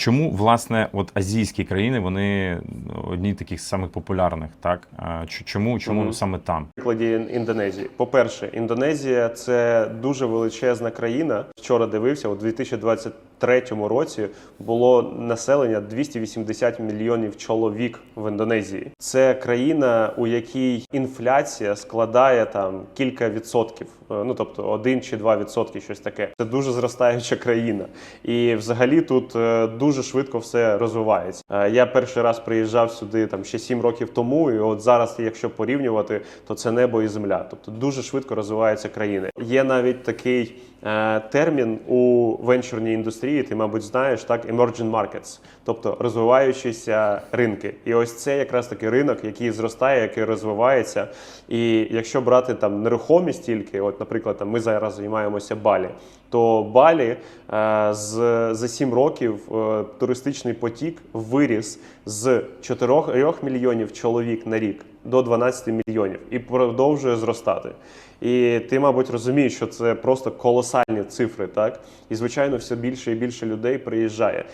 Чому власне от азійські країни вони одні з таких самих популярних, так чому, чому Мгм. саме там? прикладі Індонезії. По-перше, Індонезія це дуже величезна країна. Вчора дивився, у 2023 році було населення 280 мільйонів чоловік в Індонезії. Це країна, у якій інфляція складає там кілька відсотків, Е, ну тобто 1 чи 2 відсотки, щось таке. Це дуже зростаюча країна, і взагалі тут е, дуже швидко все розвивається. Е, Я перший раз приїжджав сюди там ще 7 років тому, і от зараз, якщо порівнювати, то це небо і земля. Тобто дуже швидко розвиваються країни. Є навіть такий термін у венчурній індустрії. Ти, мабуть, знаєш так, emerging markets, тобто розвиваючіся ринки. І ось це якраз таки ринок, який зростає, який розвивається. І якщо брати там нерухомість тільки, от, наприклад, там ми зараз займаємося Балі, то Балі е, з, за 7 років е, туристичний потік виріс з 4 мільйонів чоловік на рік до 12 мільйонів і продовжує зростати. І ти, мабуть, розумієш, що це просто колосальні цифри, так? І звичайно, все більше і більше людей приїжджає.